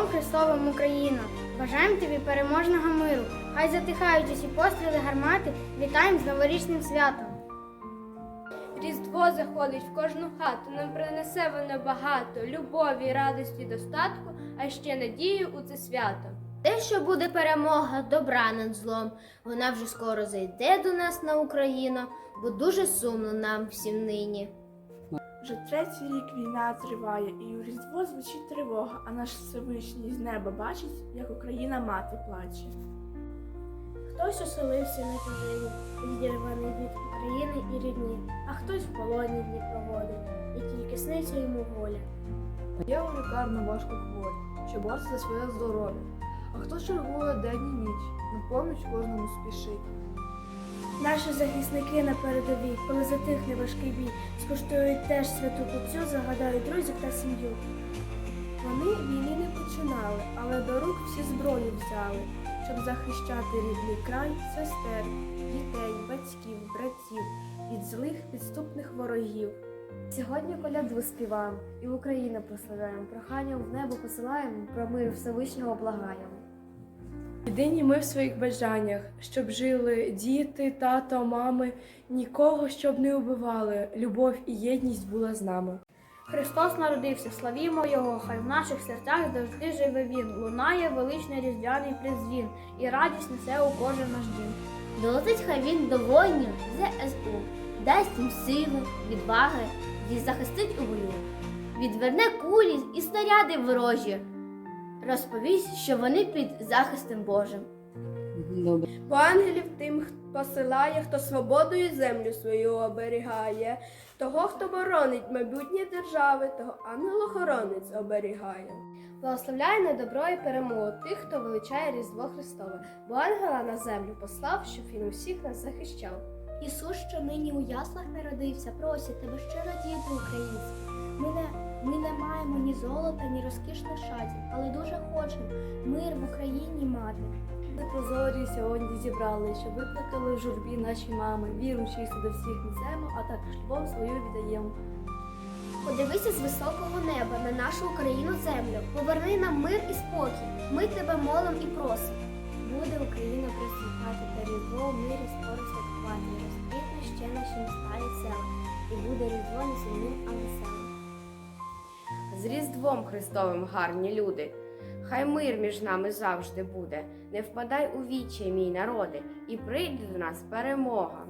Різдвом Христовим Україна! Бажаємо тобі переможного миру! Хай затихають усі постріли гармати, вітаємо з новорічним святом! Різдво заходить в кожну хату, нам принесе воно багато любові, радості, достатку, а ще надію у це свято. Те, що буде перемога добра над злом, вона вже скоро зайде до нас на Україну, бо дуже сумно нам всім нині. Вже третій рік війна триває, і у Різдво звучить тривога, а наш Всевишній з неба бачить, як Україна мати плаче. Хтось оселився на чужині, відірваний від України і рідні, а хтось в полоні дні проводить, і тільки сниться йому воля. Є у лікарні важко хворі, що бореться за своє здоров'я. А хто чергує день і ніч, на поміч кожному спішить. Наші захисники на передовій, коли затихне важкий бій, скуштують теж святу куцю, загадають друзів та сім'ю. Вони війни не починали, але до рук всі зброю взяли, щоб захищати рідний край, сестер, дітей, батьків, братів від злих підступних ворогів. Сьогодні коляду співаємо і Україну прославляємо, проханням в небо посилаємо, про мир Всевишнього благаємо. Єдині ми в своїх бажаннях, щоб жили діти, тато, мами, нікого щоб не убивали. Любов і єдність була з нами. Христос народився, славімо Його, хай в наших серцях завжди живе Він. Лунає величний різдвяний призвін, і радість несе у кожен наш дім. Долетить хай він до воїнів ЗСУ, дасть їм сили, відваги і захистить у бою. Відверне кулі і снаряди ворожі, розповість, що вони під захистом Божим. Бо ангелів тим посилає, хто свободою землю свою оберігає. Того, хто боронить майбутнє держави, того ангел-охоронець оберігає. Благословляє на добро і перемогу тих, хто величає Різдво Христове, бо ангела на землю послав, щоб він усіх нас захищав. Ісус, що нині у яслах народився, просить тебе щиро діти українські. Ми не, ми не маємо ні золота, ні розкішних шатів, але дуже хочемо мир в Україні мати. Ми прозорі сьогодні зібрали, щоб виплакали в журбі наші мами, віру чисту до всіх несемо, а також любов свою віддаємо. Подивися з високого неба на нашу Україну землю. Поверни нам мир і спокій. Ми тебе молим і просимо. Буде Україна процвітати та різдво в мирі скоро святкувати. Розквітне ще наші міста і села, і буде різдво не сумним, а веселим. З Різдвом Христовим гарні люди. Хай мир між нами завжди буде. Не впадай у вічі, мій народи, і прийде до нас перемога.